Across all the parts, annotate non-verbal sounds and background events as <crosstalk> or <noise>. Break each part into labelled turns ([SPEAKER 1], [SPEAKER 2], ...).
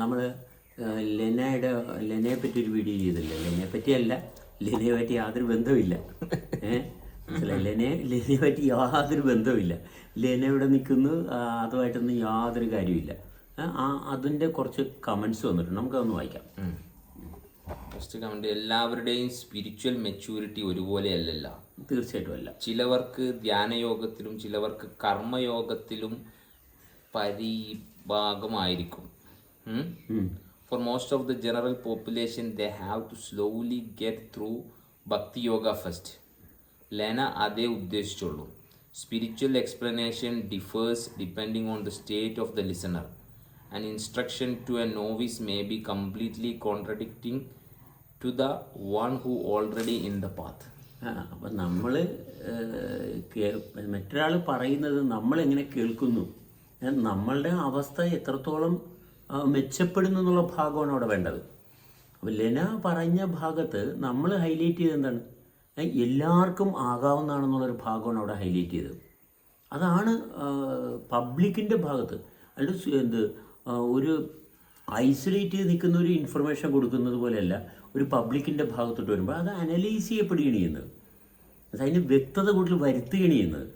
[SPEAKER 1] നമ്മൾ ലെനയുടെ ലെനയെ പറ്റി ഒരു വീഡിയോ ചെയ്തില്ലേ? ലെനയെ പറ്റിയല്ല ലെനയെ പറ്റി യാതൊരു ബന്ധമില്ല ഏഹ് ലെനെ ലെനയെ പറ്റി യാതൊരു ബന്ധമില്ല ലെന ഇവിടെ നിൽക്കുന്നു അതുമായിട്ടൊന്നും യാതൊരു കാര്യമില്ല ആ, അതിന്റെ കുറച്ച് കമൻസ് വന്നിട്ടുണ്ട്. നമുക്കതൊന്ന് വായിക്കാം.
[SPEAKER 2] ഫസ്റ്റ് കമന്റ് എല്ലാവരുടെയും സ്പിരിച്വൽ മെച്യൂരിറ്റി ഒരുപോലെയല്ലല്ലോ.
[SPEAKER 1] തീർച്ചയായിട്ടും അല്ല.
[SPEAKER 2] ചിലവർക്ക് ധ്യാനയോഗത്തിലും ചിലവർക്ക് കർമ്മയോഗത്തിലും പരിഭാഗമായിരിക്കും. For most of the general population they have to slowly get through bhakti yoga first Lena അതേ ഉദ്ദേശിച്ചുള്ളൂ spiritual explanation differs depending on the state of the listener and instruction to a novice may be completely contradicting to the one who already in the path
[SPEAKER 1] അപ്പം നമ്മൾ മറ്റൊരാൾ പറയുന്നത് നമ്മളെങ്ങനെ കേൾക്കുന്നു? നമ്മളുടെ അവസ്ഥ എത്രത്തോളം മെച്ചപ്പെടുന്നു എന്നുള്ള ഭാഗമാണ് അവിടെ വേണ്ടത്. അപ്പോൾ ലെന പറഞ്ഞ ഭാഗത്ത് നമ്മൾ ഹൈലൈറ്റ് ചെയ്ത് എന്താണ്? എല്ലാവർക്കും ആകാവുന്നതാണെന്നുള്ളൊരു ഭാഗമാണ് അവിടെ ഹൈലൈറ്റ് ചെയ്തത്. അതാണ് പബ്ലിക്കിന്റെ ഭാഗത്ത്. അല്ലെങ്കിൽ എന്ത് ഒരു ഐസൊലേറ്റ് ചെയ്ത് നിൽക്കുന്ന ഒരു ഇൻഫർമേഷൻ കൊടുക്കുന്നത് പോലെയല്ല ഒരു പബ്ലിക്കിന്റെ ഭാഗത്തോട്ട് വരുമ്പോൾ അത് അനലൈസ് ചെയ്യപ്പെടുകയാണ് ചെയ്യുന്നത്. അത് അതിന് വ്യക്തത കൂടുതൽ വരുത്തുകയാണ് ചെയ്യുന്നത്.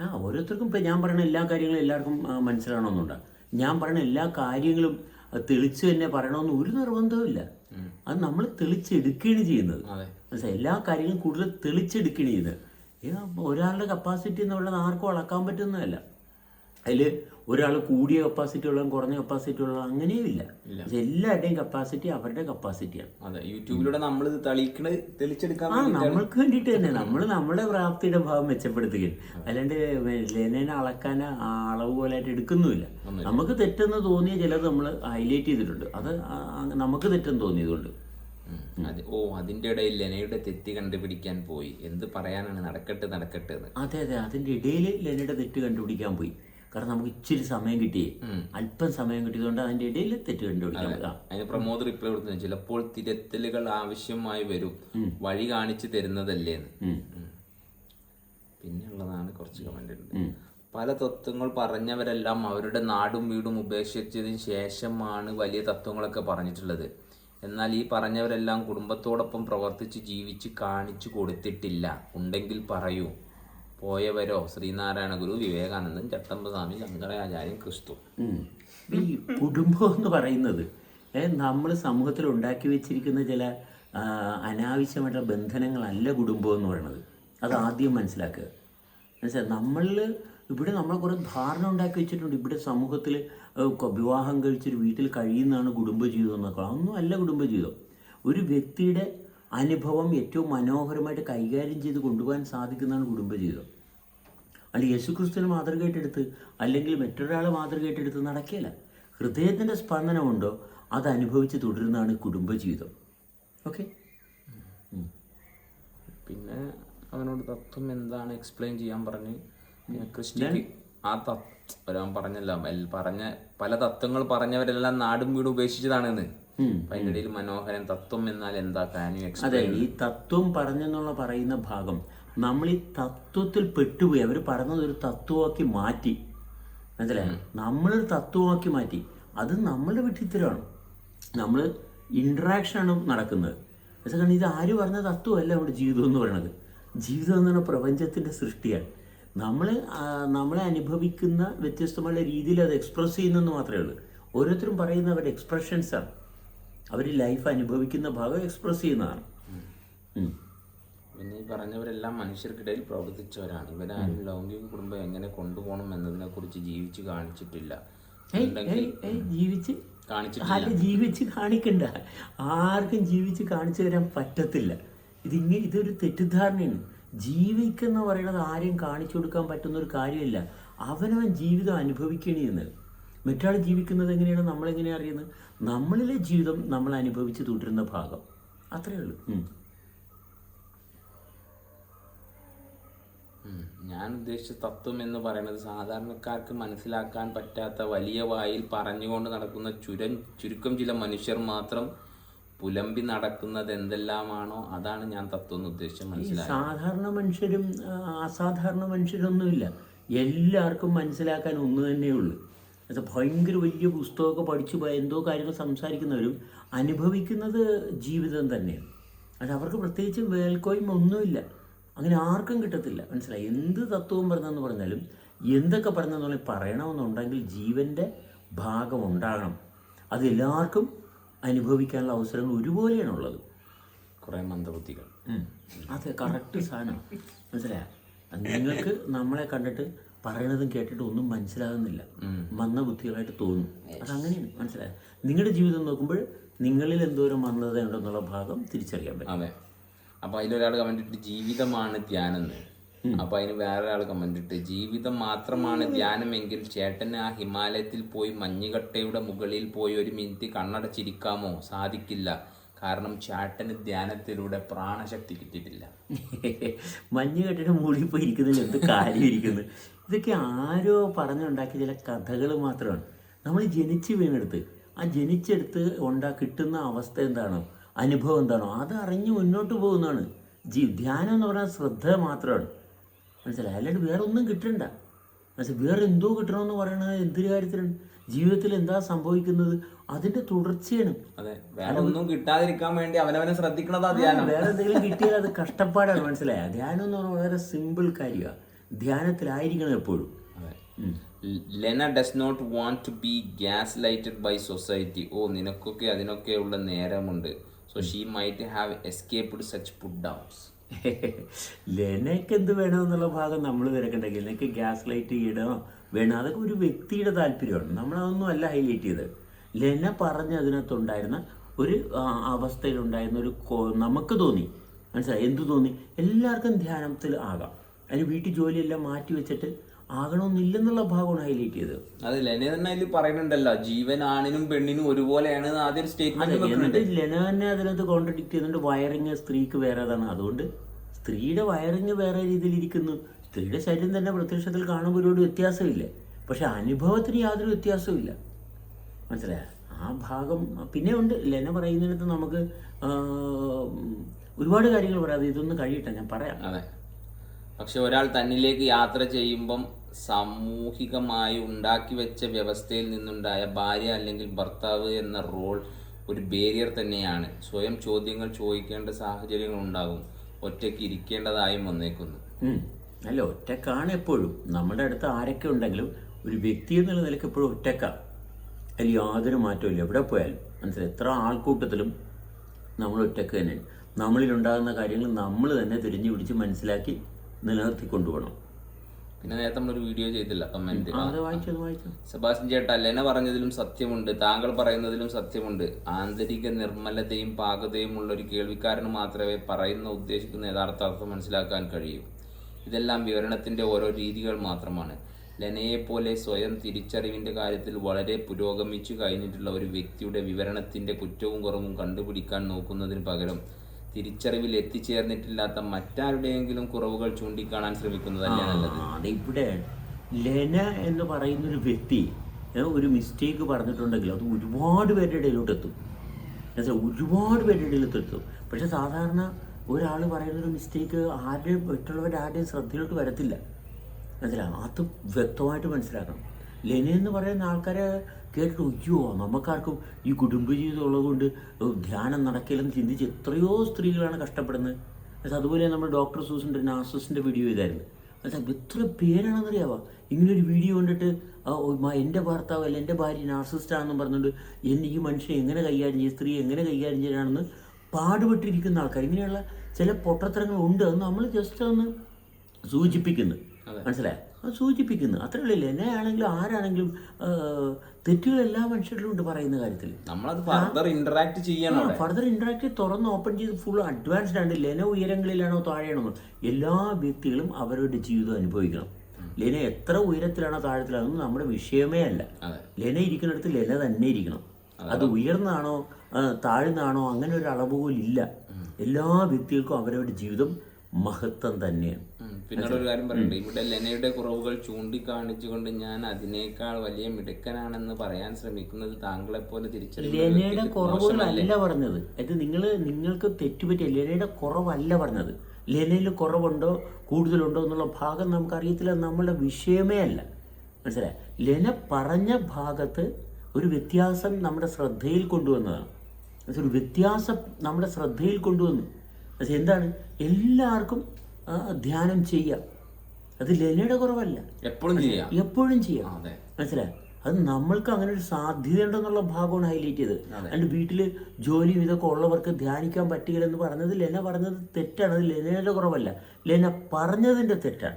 [SPEAKER 1] ആ ഓരോരുത്തർക്കും ഇപ്പം ഞാൻ പറയുന്ന എല്ലാ കാര്യങ്ങളും എല്ലാവർക്കും മനസ്സിലാവണമെന്നുണ്ടോ. ഞാൻ പറയുന്ന എല്ലാ കാര്യങ്ങളും തെളിച്ചു തന്നെ പറയണമെന്ന് ഒരു നിർബന്ധവുമില്ല അത് നമ്മൾ തെളിച്ചെടുക്കുകയാണ് ചെയ്യുന്നത്. മനസ്സിലായി? എല്ലാ കാര്യങ്ങളും കൂടുതൽ തെളിച്ചെടുക്കുകയാണ് ചെയ്യുന്നത്. ഒരാളുടെ കപ്പാസിറ്റി എന്നുള്ളത് ആർക്കും അളക്കാൻ പറ്റുന്നതല്ല. അതിൽ ഒരാൾ കൂടിയ കപ്പാസിറ്റി ഉള്ളതും കുറഞ്ഞ കപ്പാസിറ്റി ഉള്ളതും അങ്ങനെയുമില്ല ഇല്ല. എല്ലാവരുടെയും കപ്പാസിറ്റി അവരുടെ കപ്പാസിറ്റിയാണ്
[SPEAKER 2] അതെ യൂട്യൂബിലൂടെ നമ്മൾ തെളിച്ചെടുക്കാൻ
[SPEAKER 1] ആ നമ്മൾക്ക് വേണ്ടിയിട്ട് തന്നെ. നമ്മൾ നമ്മുടെ പ്രാപ്തിയുടെ ഭാവം മെച്ചപ്പെടുത്തുകയും അല്ലാണ്ട് ലെനേനെ അളക്കാൻ ആ അളവ് പോലായിട്ട് എടുക്കുന്നുമില്ല. നമുക്ക് തെറ്റെന്ന് തോന്നിയ ചിലത് നമ്മൾ ഹൈലൈറ്റ് ചെയ്തിട്ടുണ്ട്. അത് നമുക്ക് തെറ്റെന്ന് തോന്നിയതുകൊണ്ട്.
[SPEAKER 2] അത് ഓ അതിന്റെ ഇടയിൽ ലെനയുടെ തെറ്റ് കണ്ടുപിടിക്കാൻ പോയി. എന്ത് പറയാനാണ് നടക്കട്ടെ നടക്കട്ടെ എന്ന്.
[SPEAKER 1] അതെ അതെ. അതിന്റെ ഇടയിൽ ലെനയുടെ തെറ്റ് കണ്ടുപിടിക്കാൻ പോയി. കാരണം നമുക്ക് ഇച്ചിരി സമയം കിട്ടിയേ. അല്പം സമയം കിട്ടിയതുകൊണ്ട് അതിന്റെ ഇടയിൽ തെറ്റ് കണ്ടുപിടിക്കാം
[SPEAKER 2] അതിന് പ്രമോദ് റിപ്ലൈ കൊടുത്തു ചിലപ്പോൾ തിരുത്തലുകൾ ആവശ്യമായി വരും. വഴി കാണിച്ചു.
[SPEAKER 1] ഉം.
[SPEAKER 2] പിന്നെയുള്ളതാണ് കുറച്ച് കമന്റ് ഉണ്ട്. പല തത്വങ്ങൾ പറഞ്ഞവരെല്ലാം അവരുടെ നാടും വീടും ഉപേക്ഷിച്ചതിന് ശേഷമാണ് വലിയ തത്വങ്ങളൊക്കെ പറഞ്ഞിട്ടുള്ളത്. എന്നാൽ ഈ പറഞ്ഞവരെല്ലാം കുടുംബത്തോടൊപ്പം പ്രവർത്തിച്ച് ജീവിച്ച് കാണിച്ചു കൊടുത്തിട്ടില്ല. ഉണ്ടെങ്കിൽ പറയൂ. പോയവരോ? ശ്രീനാരായണ ഗുരു വിവേകാനന്ദൻ ചട്ടമ്പസ്വാമി ശങ്കരാചാര്യൻ ക്രിസ്തു.
[SPEAKER 1] ഈ കുടുംബം എന്ന് പറയുന്നത് നമ്മൾ സമൂഹത്തിൽ ഉണ്ടാക്കി വെച്ചിരിക്കുന്ന ചില അനാവശ്യമായിട്ടുള്ള ബന്ധനങ്ങളല്ല കുടുംബം എന്ന് പറയുന്നത് അത് ആദ്യം മനസ്സിലാക്കുക. മനസ്സിലായി നമ്മളിൽ ഇവിടെ നമ്മൾ കുറേ ധാരണ ഉണ്ടാക്കി വെച്ചിട്ടുണ്ട്. ഇവിടെ സമൂഹത്തിൽ വിവാഹം കഴിച്ചൊരു വീട്ടിൽ കഴിയുന്നതാണ് കുടുംബജീവിതം എന്നൊക്കെ. അതൊന്നും അല്ല കുടുംബജീവിതം. ഒരു വ്യക്തിയുടെ അനുഭവം ഏറ്റവും മനോഹരമായിട്ട് കൈകാര്യം ചെയ്ത് കൊണ്ടുപോകാൻ സാധിക്കുന്നതാണ് കുടുംബജീവിതം. അല്ല യേശുക്രിസ്തുവിനെ മാതൃകയായിട്ടെടുത്ത് അല്ലെങ്കിൽ മറ്റൊരാളെ മാതൃകയായിട്ടെടുത്ത് നടക്കില്ല. ഹൃദയത്തിന്റെ സ്പന്ദനമുണ്ടോ അത് അനുഭവിച്ച് തുടരുന്നതാണ് കുടുംബജീവിതം. ഓക്കെ?
[SPEAKER 2] പിന്നെ അവനോട് തത്വം എന്താണ് എക്സ്പ്ലെയിൻ ചെയ്യാൻ പറഞ്ഞ്? ക്രിസ്ത്യാനി ആ തത്വം ഒരാൻ പറഞ്ഞല്ലോ പറഞ്ഞ പല തത്വങ്ങൾ പറഞ്ഞവരെല്ലാം നാടും വീടും ഉപേക്ഷിച്ചതാണെന്ന്. ഇടയിൽ മനോഹരൻ തത്വം എന്നാൽ എന്താ കാനു
[SPEAKER 1] അതെ ഈ തത്വം പറഞ്ഞെന്നുള്ള പറയുന്ന ഭാഗം നമ്മൾ ഈ തത്വത്തിൽ പെട്ടുപോയി. അവർ പറഞ്ഞത് ഒരു തത്വമാക്കി മാറ്റി. മനസ്സിലായോ? നമ്മളൊരു തത്വമാക്കി മാറ്റി. അത് നമ്മളുടെ വിട്ടിത്തരമാണ് നമ്മൾ ഇൻട്രാക്ഷനാണ് നടക്കുന്നത്. കാരണം ഇത് ആര് പറഞ്ഞ തത്വമല്ല നമ്മുടെ ജീവിതം എന്ന് പറയുന്നത് ജീവിതം എന്ന് പറഞ്ഞാൽ പ്രപഞ്ചത്തിന്റെ സൃഷ്ടിയാണ്. നമ്മൾ നമ്മളെ അനുഭവിക്കുന്ന വ്യത്യസ്തമായ രീതിയിൽ അത് എക്സ്പ്രസ് ചെയ്യുന്നെന്ന് മാത്രമേ ഉള്ളൂ. ഓരോരുത്തരും പറയുന്ന അവരുടെ എക്സ്പ്രഷൻസാണ് അവർ ലൈഫ് അനുഭവിക്കുന്ന ഭാഗം എക്സ്പ്രസ് ചെയ്യുന്നതാണ്.
[SPEAKER 2] പിന്നെ ഈ പറഞ്ഞവരെല്ലാം മനുഷ്യർക്കിടയിൽ പ്രവർത്തിച്ചവരാണ്. ഇവരാരും ലൗകിക കുടുംബം എങ്ങനെ കൊണ്ടുപോകണം എന്നതിനെ കുറിച്ച് ജീവിച്ച് കാണിച്ചിട്ടില്ല.
[SPEAKER 1] ജീവിച്ച്
[SPEAKER 2] കാണിച്ചിട്ടില്ല.
[SPEAKER 1] അല്ല ജീവിച്ച് കാണിക്കണ്ട. ആർക്കും ജീവിച്ച് കാണിച്ചു തരാൻ പറ്റത്തില്ല. ഇതിങ്ങനെ ഇതൊരു തെറ്റിദ്ധാരണയാണ്. ജീവിക്കുന്ന പറയുന്നത് ആരെയും കാണിച്ചു കൊടുക്കാൻ പറ്റുന്ന ഒരു കാര്യമില്ല. അവനവൻ ജീവിതം അനുഭവിക്കണേ എന്ന് മറ്റൊരാൾ ജീവിക്കുന്നത് എങ്ങനെയാണ് നമ്മളെങ്ങനെയാണ് അറിയുന്നത്? നമ്മളിലെ ജീവിതം നമ്മൾ അനുഭവിച്ച് തുടരുന്ന ഭാഗം. അത്രയേ ഉള്ളൂ.
[SPEAKER 2] ഞാൻ ഉദ്ദേശിച്ച തത്വം എന്ന് പറയുന്നത് സാധാരണക്കാർക്ക് മനസ്സിലാക്കാൻ പറ്റാത്ത വലിയ വായിൽ പറഞ്ഞുകൊണ്ട് നടക്കുന്ന ചുരം ചുരുക്കം ചില മനുഷ്യർ മാത്രം പുലമ്പി നടക്കുന്നത് എന്തെല്ലാമാണോ അതാണ് ഞാൻ തത്വം എന്ന് ഉദ്ദേശിച്ച് മനസ്സിലായത്.
[SPEAKER 1] സാധാരണ മനുഷ്യരും അസാധാരണ മനുഷ്യരൊന്നുമില്ല. എല്ലാവർക്കും മനസ്സിലാക്കാൻ ഒന്ന് തന്നെയുള്ളൂ അത് ഭയങ്കര വലിയ പുസ്തകമൊക്കെ പഠിച്ച് എന്തോ കാര്യങ്ങൾ സംസാരിക്കുന്നവരും അനുഭവിക്കുന്നത് ജീവിതം തന്നെയാണ്. അത് അവർക്ക് പ്രത്യേകിച്ച് മേൽക്കോയ്മ ഒന്നുമില്ല. അങ്ങനെ ആർക്കും കിട്ടത്തില്ല. മനസ്സിലായി? എന്ത് തത്വവും പറഞ്ഞെന്ന് പറഞ്ഞാലും എന്തൊക്കെ പറഞ്ഞെന്നുണ്ടെങ്കിൽ പറയണമെന്നുണ്ടെങ്കിൽ ജീവന്റെ ഭാഗം ഉണ്ടാകണം. അത് എല്ലാവർക്കും അനുഭവിക്കാനുള്ള അവസരങ്ങൾ ഒരുപോലെയാണുള്ളത്
[SPEAKER 2] കുറേ മന്ദബുദ്ധികൾ.
[SPEAKER 1] അത് കറക്റ്റ് സാധനം മനസ്സിലായ? നിങ്ങൾക്ക് നമ്മളെ കണ്ടിട്ട് പറയണതും കേട്ടിട്ട് ഒന്നും മനസ്സിലാകുന്നില്ല. മന്ന ബുദ്ധികളായിട്ട് തോന്നും. അത് അങ്ങനെയാണ് മനസ്സിലായത് നിങ്ങളുടെ ജീവിതം നോക്കുമ്പോൾ നിങ്ങളിൽ എന്തോരം മന്ദത ഉണ്ടെന്നുള്ള ഭാഗം തിരിച്ചറിയാൻ പറ്റും.
[SPEAKER 2] അതെ. അപ്പൊ അതിലൊരാൾ കമന്റ് ഇട്ട് ജീവിതമാണ് ധ്യാനം എന്ന് അപ്പൊ അതിന് വേറെ ഒരാൾ കമന്റ് ഇട്ട് ജീവിതം മാത്രമാണ് ധ്യാനമെങ്കിൽ ചേട്ടന് ആ ഹിമാലയത്തിൽ പോയി മഞ്ഞുകട്ടയുടെ മുകളിൽ പോയി ഒരു മിനിറ്റ് കണ്ണടച്ചിരിക്കാമോ? സാധിക്കില്ല. കാരണം ചാട്ടന് ധ്യാനത്തിലൂടെ പ്രാണശക്തി കിട്ടിയിട്ടില്ല. <laughs>
[SPEAKER 1] മഞ്ഞ് കെട്ടിട്ട് മുകളിൽ പോയി ഇരിക്കുന്നതിൽ എന്ത് കാര്യം ഇരിക്കുന്നു ഇതൊക്കെ ആരോ പറഞ്ഞുണ്ടാക്കിയ ചില കഥകൾ മാത്രമാണ്. നമ്മൾ ജനിച്ച് വീണെടുത്ത് ആ ജനിച്ചെടുത്ത് ഉണ്ടാ കിട്ടുന്ന അവസ്ഥ എന്താണോ അനുഭവം എന്താണോ അത് അറിഞ്ഞ് മുന്നോട്ട് പോകുന്നതാണ്. ജീ ധ്യാനം എന്ന് പറഞ്ഞാൽ ശ്രദ്ധ മാത്രമാണ്. മനസ്സിലായി? അല്ലാണ്ട് വേറെ ഒന്നും കിട്ടണ്ട. മനസ്സിലായി? വേറെ എന്തോ കിട്ടണമെന്ന് പറയണത് എന്തൊരു കാര്യത്തിലാണ് ജീവിതത്തിൽ എന്താ സംഭവിക്കുന്നത്? അതിന്റെ തുടർച്ചയാണ്.
[SPEAKER 2] അതെ വേറെ ഒന്നും കിട്ടാതിരിക്കാൻ വേണ്ടി അവനവനെ ശ്രദ്ധിക്കണതാ ധ്യാനം.
[SPEAKER 1] വേറെ എന്തെങ്കിലും കിട്ടിയാൽ അത് കഷ്ടപ്പാടാണ് മനസ്സിലായ? ധ്യാനം എന്ന് പറഞ്ഞാൽ വളരെ സിമ്പിൾ കാര്യമാണ്. ധ്യാനത്തിലായിരിക്കണം എപ്പോഴും.
[SPEAKER 2] Lena does not want to be gaslighted by society ഓ നിനക്കൊക്കെ അതിനൊക്കെയുള്ള നേരമുണ്ട്. So she might have escaped such put downs
[SPEAKER 1] ലെനക്ക് എന്ത് വേണമെന്നുള്ള ഭാഗം നമ്മൾ തിരക്കണ്ടെങ്കിൽ ലെനക്ക് ഗ്യാസ് ലൈറ്റ് ചെയ്യണോ വേണം? അതൊക്കെ ഒരു വ്യക്തിയുടെ താല്പര്യമാണ്. നമ്മളതൊന്നും അല്ല ഹൈലൈറ്റ് ചെയ്തത്. ലെന പറഞ്ഞ അതിനകത്തുണ്ടായിരുന്ന ഒരു അവസ്ഥയിലുണ്ടായിരുന്ന ഒരു നമുക്ക് തോന്നി. മനസ്സിലായി? എന്ത് തോന്നി? എല്ലാവർക്കും ധ്യാനത്തിൽ ആകാം. അതിന് വീട്ടിൽ ജോലിയെല്ലാം മാറ്റി വെച്ചിട്ട് ആകണമെന്നില്ലെന്നുള്ള ഭാഗമാണ് ഹൈലൈറ്റ് ചെയ്തത്
[SPEAKER 2] അത് ലെന തന്നെ അതിൽ പറയുന്നുണ്ടല്ലോ ജീവൻ ആണിനും പെണ്ണിനും ഒരുപോലെയാണ് ആദ്യം സ്റ്റേറ്റ്മെന്റ്
[SPEAKER 1] എന്നിട്ട് ലെന തന്നെ അതിനകത്ത് കോൺട്രഡിക്ട് ചെയ്യുന്നുണ്ട്. വയറിങ് സ്ത്രീക്ക് വേറേതാണ് അതുകൊണ്ട് സ്ത്രീയുടെ വയറിങ് വേറെ രീതിയിൽ ഇരിക്കുന്നു. സ്ത്രീയുടെ ശരീരം തന്നെ പ്രത്യക്ഷത്തിൽ കാണുമ്പോൾ ഒരു വ്യത്യാസമില്ല. പക്ഷെ അനുഭവത്തിന് യാതൊരു വ്യത്യാസവും മനസ്സിലായ? ആ ഭാഗം പിന്നെ ഉണ്ട്. ലെന പറയുന്നിടത്ത് നമുക്ക് ഒരുപാട് കാര്യങ്ങൾ പറയാതെ ഇതൊന്നും കഴിയട്ടെ ഞാൻ പറയാം.
[SPEAKER 2] അതെ. പക്ഷെ ഒരാൾ തന്നിലേക്ക് യാത്ര ചെയ്യുമ്പം സാമൂഹികമായി ഉണ്ടാക്കി വെച്ച വ്യവസ്ഥയിൽ നിന്നുണ്ടായ ഭാര്യ അല്ലെങ്കിൽ ഭർത്താവ് എന്ന റോൾ ഒരു ബേരിയർ തന്നെയാണ്. സ്വയം ചോദ്യങ്ങൾ ചോദിക്കേണ്ട സാഹചര്യങ്ങൾ ഉണ്ടാകും. ഒറ്റയ്ക്ക് ഇരിക്കേണ്ടതായും വന്നേക്കുന്നു.
[SPEAKER 1] അല്ല ഒറ്റക്കാണ് എപ്പോഴും. നമ്മുടെ അടുത്ത് ആരൊക്കെ ഉണ്ടെങ്കിലും ഒരു വ്യക്തി എന്നുള്ള നിലയ്ക്ക് എപ്പോഴും ഒറ്റക്കാണ് അതിൽ യാതൊരു മാറ്റവും ഇല്ല. എവിടെ പോയാലും. മനസ്സിലായി? എത്ര ആൾക്കൂട്ടത്തിലും നമ്മൾ ഒറ്റയ്ക്ക് തന്നെയാണ്. നമ്മളിലുണ്ടാകുന്ന കാര്യങ്ങൾ നമ്മൾ തന്നെ തിരിഞ്ഞു പിടിച്ച് മനസ്സിലാക്കി നിലനിർത്തി കൊണ്ടുപോകണം
[SPEAKER 2] പിന്നെ നേരത്തെ നമ്മളൊരു വീഡിയോ ചെയ്തില്ല കമന്റ് സെബാസ്റ്റ്യൻ ചേട്ടാ ലെന പറഞ്ഞതിലും സത്യമുണ്ട് താങ്കൾ പറയുന്നതിലും സത്യമുണ്ട്. ആന്തരിക നിർമ്മലതയും പാകതയും ഉള്ള ഒരു കേൾവിക്കാരന് മാത്രമേ പറയുന്ന ഉദ്ദേശിക്കുന്ന യഥാർത്ഥ അർത്ഥം മനസ്സിലാക്കാൻ കഴിയൂ. ഇതെല്ലാം വിവരണത്തിന്റെ ഓരോ രീതികൾ മാത്രമാണ്. ലെനയെ പോലെ സ്വയം തിരിച്ചറിവിന്റെ കാര്യത്തിൽ വളരെ പുരോഗമിച്ചു കഴിഞ്ഞിട്ടുള്ള ഒരു വ്യക്തിയുടെ വിവരണത്തിന്റെ കുറ്റവും കുറവും കണ്ടുപിടിക്കാൻ നോക്കുന്നതിന് പകരം തിരിച്ചറിവിൽ എത്തിച്ചേർന്നിട്ടില്ലാത്ത മറ്റാരുടെയെങ്കിലും കുറവുകൾ ചൂണ്ടിക്കാണാൻ ശ്രമിക്കുന്നതല്ലേ നല്ലത്.
[SPEAKER 1] അതിവിടെ ലെന എന്ന് പറയുന്ന ഒരു വ്യക്തി ഒരു മിസ്റ്റേക്ക് പറഞ്ഞിട്ടുണ്ടെങ്കിൽ അത് ഒരുപാട് പേരുടെ ഇടയിലോട്ട് എത്തും. ഒരുപാട് പേരുടെ ഇടയിലോട്ട് എത്തും. പക്ഷെ സാധാരണ ഒരാൾ പറയുന്ന ഒരു മിസ്റ്റേക്ക് ആരുടെയും മറ്റുള്ളവരുടെ ആരുടെയും ശ്രദ്ധയിലോട്ട് വരത്തില്ല. മനസ്സിലാകും അത് വ്യക്തമായിട്ട് മനസ്സിലാക്കണം. ലെന എന്ന് പറയുന്ന ആൾക്കാരെ കേട്ടിട്ട് അയ്യോ നമുക്കാർക്കും ഈ കുടുംബജീവിതം ഉള്ളതുകൊണ്ട് ധ്യാനം നടക്കില്ലെന്ന് ചിന്തിച്ച് എത്രയോ സ്ത്രീകളാണ് കഷ്ടപ്പെടുന്നത്. എന്നുവെച്ചാൽ അതുപോലെ നമ്മൾ ഡോക്ടർ സൂസിന്റെ നാസസിന്റെ വീഡിയോ ഇതായിരുന്നു. എന്നുവെച്ചാൽ എത്ര പേരാണെന്നറിയാവോ? ഇങ്ങനൊരു വീഡിയോ കണ്ടിട്ട് എന്റെ ഭർത്താവ് അല്ല എന്റെ ഭാര്യ നാർസിസ്റ്റാണെന്നും പറഞ്ഞുകൊണ്ട് എന്നെ ഈ മനുഷ്യനെ എങ്ങനെ കൈകാര്യം ചെയ്യും സ്ത്രീ എങ്ങനെ കൈകാര്യം ചെയ്യാനാണെന്ന് പാടുപെട്ടിരിക്കുന്ന ആൾക്കാർ ഇങ്ങനെയുള്ള ചില പൊട്ടത്തരങ്ങൾ ഉണ്ട് അത് നമ്മൾ ജസ്റ്റ് ഒന്ന് സൂചിപ്പിക്കുന്നു. മനസ്സിലായോ? അത് സൂചിപ്പിക്കുന്നു. അത്രേ ഉള്ളില്ല. എന്നെ ആണെങ്കിലും ആരാണെങ്കിലും എല്ലാ മനുഷ്യരിലും ഉണ്ട് പറയുന്ന കാര്യത്തിൽ
[SPEAKER 2] നമ്മളത് ഫർദർ ഇന്ററാക്ട് ചെയ്യണം
[SPEAKER 1] ഫർദർ ഇന്ററാക്ട് തുറന്ന് ഓപ്പൺ ചെയ്ത് ഫുൾ അഡ്വാൻസ്ഡ് ആണ് ലെന ഉയരങ്ങളിലാണോ താഴെയാണോ? എല്ലാ വ്യക്തികളും അവരുടെ ജീവിതം അനുഭവിക്കണം. ലെന എത്ര ഉയരത്തിലാണോ താഴത്തിലാണോ നമ്മുടെ വിഷയമേ അല്ല. ലെന ഇരിക്കുന്നിടത്ത് ലെന തന്നെ ഇരിക്കണം. അത്. ഉയർന്നാണോ താഴ്ന്നാണോ അങ്ങനെ ഒരു അളവുപോലില്ല എല്ലാ വ്യക്തികൾക്കും അവരവരുടെ ജീവിതം മഹത്വം തന്നെയാണ്.
[SPEAKER 2] പിന്നീട് ഒരു കാര്യം പറയുന്നുണ്ട് ഇവിടെ ലെനയുടെ കുറവുകൾ ചൂണ്ടിക്കാണിച്ചുകൊണ്ട് ഞാൻ അതിനേക്കാൾ വലിയ മിടുക്കനാണെന്ന് പറയാൻ ശ്രമിക്കുന്നത് താങ്കളെ പോലെ
[SPEAKER 1] ലെനയുടെ കുറവുകളല്ല പറഞ്ഞത്. അത് നിങ്ങൾ നിങ്ങൾക്ക് തെറ്റുപറ്റിയ ലെനയുടെ കുറവല്ല പറഞ്ഞത്. ലെനയിൽ കുറവുണ്ടോ കൂടുതലുണ്ടോ എന്നുള്ള ഭാഗം നമുക്ക് നമുക്കറിയത്തില്ല. നമ്മളുടെ വിഷയമേ അല്ല. മനസ്സിലായി? ലെന പറഞ്ഞ ഭാഗത്ത് ഒരു വ്യത്യാസം നമ്മുടെ ശ്രദ്ധയിൽ കൊണ്ടുവന്നതാണ്. ഒരു വ്യത്യാസം നമ്മുടെ ശ്രദ്ധയിൽ കൊണ്ടുവന്നു. എന്താണ്? എല്ലാവർക്കും ധ്യാനം ചെയ്യാം. അത് ലെനയുടെ കുറവല്ല.
[SPEAKER 2] എപ്പോഴും ചെയ്യാം.
[SPEAKER 1] എപ്പോഴും ചെയ്യാം. മനസ്സിലായി? അത് നമ്മൾക്ക് അങ്ങനെ ഒരു സാധ്യത ഉണ്ടെന്നുള്ള ഭാഗമാണ് ഹൈലൈറ്റ് ചെയ്തത്. അതിന്റെ വീട്ടിൽ ജോലിയും ഇതൊക്കെ ഉള്ളവർക്ക് ധ്യാനിക്കാൻ പറ്റുകയില്ലെന്ന് പറഞ്ഞത് ലെന പറഞ്ഞത് തെറ്റാണ്. അത് ലെനയുടെ കുറവല്ല. ലെന പറഞ്ഞതിന്റെ തെറ്റാണ്.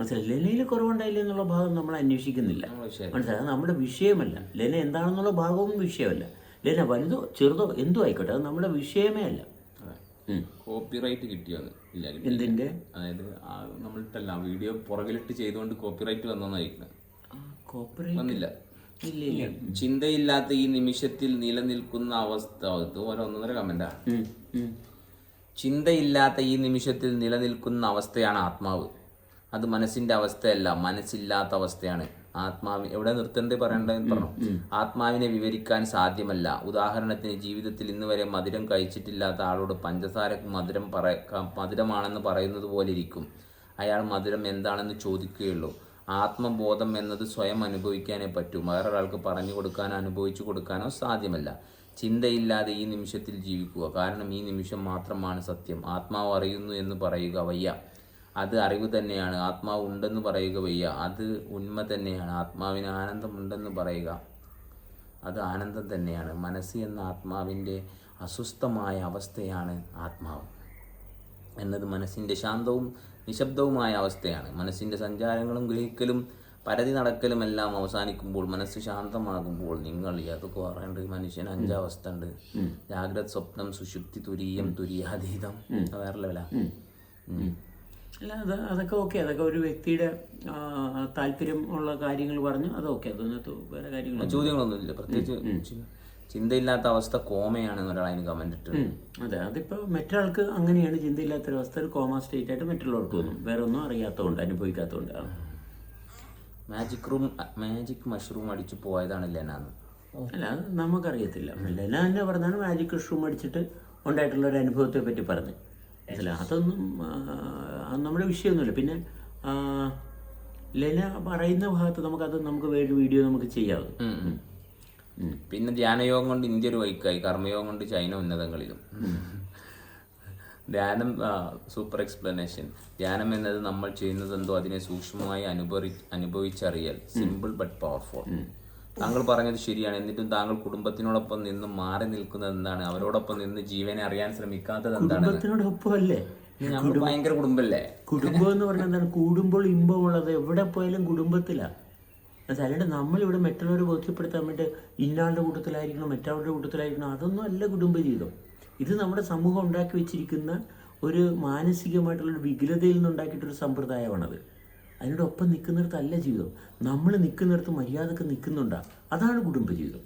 [SPEAKER 1] മനസ്സിലായി? ലെനയിൽ കുറവുണ്ടായില്ല എന്നുള്ള ഭാഗം നമ്മൾ അന്വേഷിക്കുന്നില്ല. മനസ്സിലായി? അത് നമ്മുടെ വിഷയമല്ല. ലെന എന്താണെന്നുള്ള ഭാഗവും വിഷയമല്ല. ലെന വലുതോ ചെറുതോ എന്തോ ആയിക്കോട്ടെ. അത് നമ്മുടെ വിഷയമേ അല്ല.
[SPEAKER 2] കോപ്പിറൈറ്റ് കിട്ടിയോന്ന് ഇല്ല കിട്ടിയില്ല. അതായത് ആ നമ്മളിട്ടല്ല വീഡിയോ പുറകിലിട്ട് ചെയ്തുകൊണ്ട് കോപ്പിറൈറ്റ്
[SPEAKER 1] വന്നതായിരിക്കണം
[SPEAKER 2] വന്നില്ല. ചിന്തയില്ലാത്ത ഈ നിമിഷത്തിൽ നിലനിൽക്കുന്ന അവസ്ഥ. ഇത് ഒരു ഒന്നൊന്നര കമന്റാ. ചിന്തയില്ലാത്ത ഈ നിമിഷത്തിൽ നിലനിൽക്കുന്ന അവസ്ഥയാണ് ആത്മാവ്. അത് മനസ്സിന്റെ അവസ്ഥയല്ല മനസ്സില്ലാത്ത അവസ്ഥയാണ്. ആത്മാവ് എവിടെ നിർത്തേണ്ടത് പറയണ്ടെന്ന് പറഞ്ഞു. ആത്മാവിനെ വിവരിക്കാൻ സാധ്യമല്ല. ഉദാഹരണത്തിന് ജീവിതത്തിൽ ഇന്ന് വരെ മധുരം കഴിച്ചിട്ടില്ലാത്ത ആളോട് പഞ്ചസാരക്ക് മധുരം പറ മധുരമാണെന്ന് പറയുന്നത് പോലെ ഇരിക്കും. അയാൾ മധുരം എന്താണെന്ന് ചോദിക്കുകയുള്ളൂ. ആത്മബോധം എന്നത് സ്വയം അനുഭവിക്കാനേ പറ്റൂ. വേറൊരാൾക്ക് പറഞ്ഞു കൊടുക്കാനോ അനുഭവിച്ചു കൊടുക്കാനോ സാധ്യമല്ല. ചിന്തയില്ലാതെ ഈ നിമിഷത്തിൽ ജീവിക്കുക. കാരണം ഈ നിമിഷം മാത്രമാണ് സത്യം. ആത്മാവ് അറിയുന്നു എന്ന് പറയുക വയ്യ. അത് അറിവ് തന്നെയാണ്. ആത്മാവ് ഉണ്ടെന്ന് പറയുക വയ്യ. അത് ഉന്മ തന്നെയാണ്. ആത്മാവിന് ആനന്ദമുണ്ടെന്ന് പറയുക. അത് ആനന്ദം തന്നെയാണ്. മനസ്സ് എന്ന ആത്മാവിന്റെ അസ്വസ്ഥമായ അവസ്ഥയാണ് ആത്മാവ്. എന്നത് മനസ്സിന്റെ ശാന്തവും നിശബ്ദവുമായ അവസ്ഥയാണ്. മനസ്സിന്റെ സഞ്ചാരങ്ങളും ഗ്രഹിക്കലും പരതി നടക്കലും എല്ലാം അവസാനിക്കുമ്പോൾ മനസ്സ് ശാന്തമാകുമ്പോൾ നിങ്ങൾ അതൊക്കെ പറയേണ്ടത് മനുഷ്യന് അഞ്ചാവസ്ഥ ഉണ്ട്. ജാഗ്രത സ്വപ്നം സുഷുപ്തി തുരീയം തുരിയാതീതം. വേറെ ലെവലാണ് ഉം.
[SPEAKER 1] അല്ല അത് അതൊക്കെ ഓക്കെ. അതൊക്കെ ഒരു വ്യക്തിയുടെ താല്പര്യം ഉള്ള കാര്യങ്ങൾ പറഞ്ഞു അത് ഓക്കെ. അതിനകത്ത് വേറെ കാര്യങ്ങൾ
[SPEAKER 2] ചോദ്യങ്ങളൊന്നുമില്ല. പ്രത്യേകിച്ച് ചിന്തയില്ലാത്ത അവസ്ഥ കോമയാണ് ഒരാൾ അതിന് കമന്റ് ഇട്ടിട്ടുണ്ട്.
[SPEAKER 1] അതെ. അതിപ്പോൾ മറ്റൊരാൾക്ക് അങ്ങനെയാണ് ചിന്തയില്ലാത്തൊരവസ്ഥ. ഒരു കോമ സ്റ്റേറ്റ് ആയിട്ട് മറ്റുള്ളവർക്ക് തോന്നും. വേറെ ഒന്നും അറിയാത്തതുകൊണ്ട് അനുഭവിക്കാത്തതുകൊണ്ട്.
[SPEAKER 2] മാജിക് റൂം മാജിക് മഷ്റൂം അടിച്ചു പോയതാണ് ലെനാന്ന്
[SPEAKER 1] അല്ല അത് നമുക്കറിയത്തില്ല. ലെന തന്നെ പറഞ്ഞാണ് മാജിക് മഷ്റൂം അടിച്ചിട്ട് ഉണ്ടായിട്ടുള്ള ഒരു അനുഭവത്തെ പറ്റി പറഞ്ഞു അല്ല അതൊന്നും അത് നമ്മുടെ വിഷയമൊന്നുമില്ല. പിന്നെ ലല ലെന പറയുന്ന ഭാഗത്ത് നമുക്കത് നമുക്ക് വേറെ വീഡിയോ നമുക്ക്
[SPEAKER 2] ചെയ്യാം. പിന്നെ ധ്യാനയോഗം കൊണ്ട് ഇന്ത്യ ഒരു വൈക്കായി. കർമ്മയോഗം കൊണ്ട് ചൈന ഉന്നതങ്ങളിലും. ധ്യാനം സൂപ്പർ എക്സ്പ്ലനേഷൻ. ധ്യാനം എന്നത് നമ്മൾ ചെയ്യുന്നതെന്തോ അതിനെ സൂക്ഷ്മമായി അനുഭവി അനുഭവിച്ചറിയൽ. Simple but powerful. താങ്കൾ പറഞ്ഞത് ശരിയാണ്. എന്നിട്ടും താങ്കൾ കുടുംബത്തിനോടൊപ്പം നിന്ന് മാറി നിൽക്കുന്നത് എന്താണ്? അവരോടൊപ്പം നിന്ന് ജീവനെ അറിയാൻ ശ്രമിക്കാത്തത് എന്താണ്?
[SPEAKER 1] കുടുംബത്തിനോടൊപ്പം അല്ലേ
[SPEAKER 2] നമ്മൾ ഭയങ്കര കുടുംബല്ലേ?
[SPEAKER 1] കുടുംബം എന്ന് പറഞ്ഞാൽ എന്താണ്? കൂടുമ്പോൾ ഇമ്പമുള്ളത് എവിടെ പോയാലും കുടുംബത്തിലാണ് അല്ലാണ്ട് നമ്മൾ ഇവിടെ മറ്റുള്ളവരെ ബോധ്യപ്പെടുത്താൻ വേണ്ടി ഇന്നാളുടെ കൂട്ടത്തിലായിരിക്കണം മറ്റാളുടെ കൂട്ടത്തിലായിരിക്കണം അതൊന്നും അല്ല കുടുംബജീവിതം. ഇത് നമ്മുടെ സമൂഹം ഉണ്ടാക്കി വെച്ചിരിക്കുന്ന ഒരു മാനസികമായിട്ടുള്ള വികലതയിൽ നിന്ന് ഉണ്ടാക്കിയിട്ടൊരു സമ്പ്രദായമാണത്. അതിനോടൊപ്പം നിൽക്കുന്നിടത്തല്ല ജീവിതം. നമ്മൾ നിൽക്കുന്നിടത്ത് മര്യാദയ്ക്ക് നിൽക്കുന്നുണ്ടാ. അതാണ് കുടുംബജീവിതം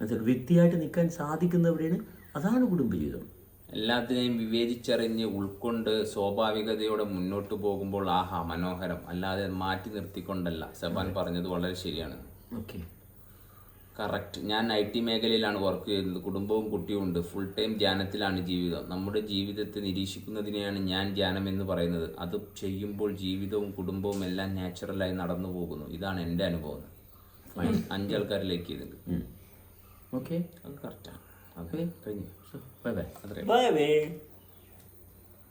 [SPEAKER 1] അത് വ്യക്തിയായിട്ട് നിൽക്കാൻ സാധിക്കുന്നവരാണ് അതാണ് കുടുംബജീവിതം
[SPEAKER 2] എല്ലാത്തിനെയും വിവേചിച്ചറിഞ്ഞ് ഉൾക്കൊണ്ട് സ്വാഭാവികതയോടെ മുന്നോട്ട് പോകുമ്പോൾ ആഹാ മനോഹരം. അല്ലാതെ മാറ്റി നിർത്തിക്കൊണ്ടല്ല. സബാൻ പറഞ്ഞത് വളരെ ശരിയാണ്.
[SPEAKER 1] ഓക്കെ.
[SPEAKER 2] കറക്റ്റ് ഞാൻ ഐ ടി മേഖലയിലാണ് വർക്ക് ചെയ്യുന്നത്. കുടുംബവും കുട്ടിയും ഉണ്ട്. ഫുൾ ടൈം ധ്യാനത്തിലാണ് ജീവിതം. നമ്മുടെ ജീവിതത്തെ നിരീക്ഷിക്കുന്നതിനെയാണ് ഞാൻ ധ്യാനം എന്ന് പറയുന്നത്. അത് ചെയ്യുമ്പോൾ ജീവിതവും കുടുംബവും എല്ലാം നാച്ചുറലായി നടന്നു പോകുന്നു. ഇതാണ് എന്റെ അനുഭവം. അഞ്ചാൾക്കാരിലേക്ക് ചെയ്തിട്ടുണ്ട്
[SPEAKER 1] ഓക്കെ
[SPEAKER 2] അത് കറക്റ്റാണ് അതെ കഴിഞ്ഞു.
[SPEAKER 1] ബൈ ബൈ
[SPEAKER 2] അത്രേ
[SPEAKER 1] ബൈ ബൈ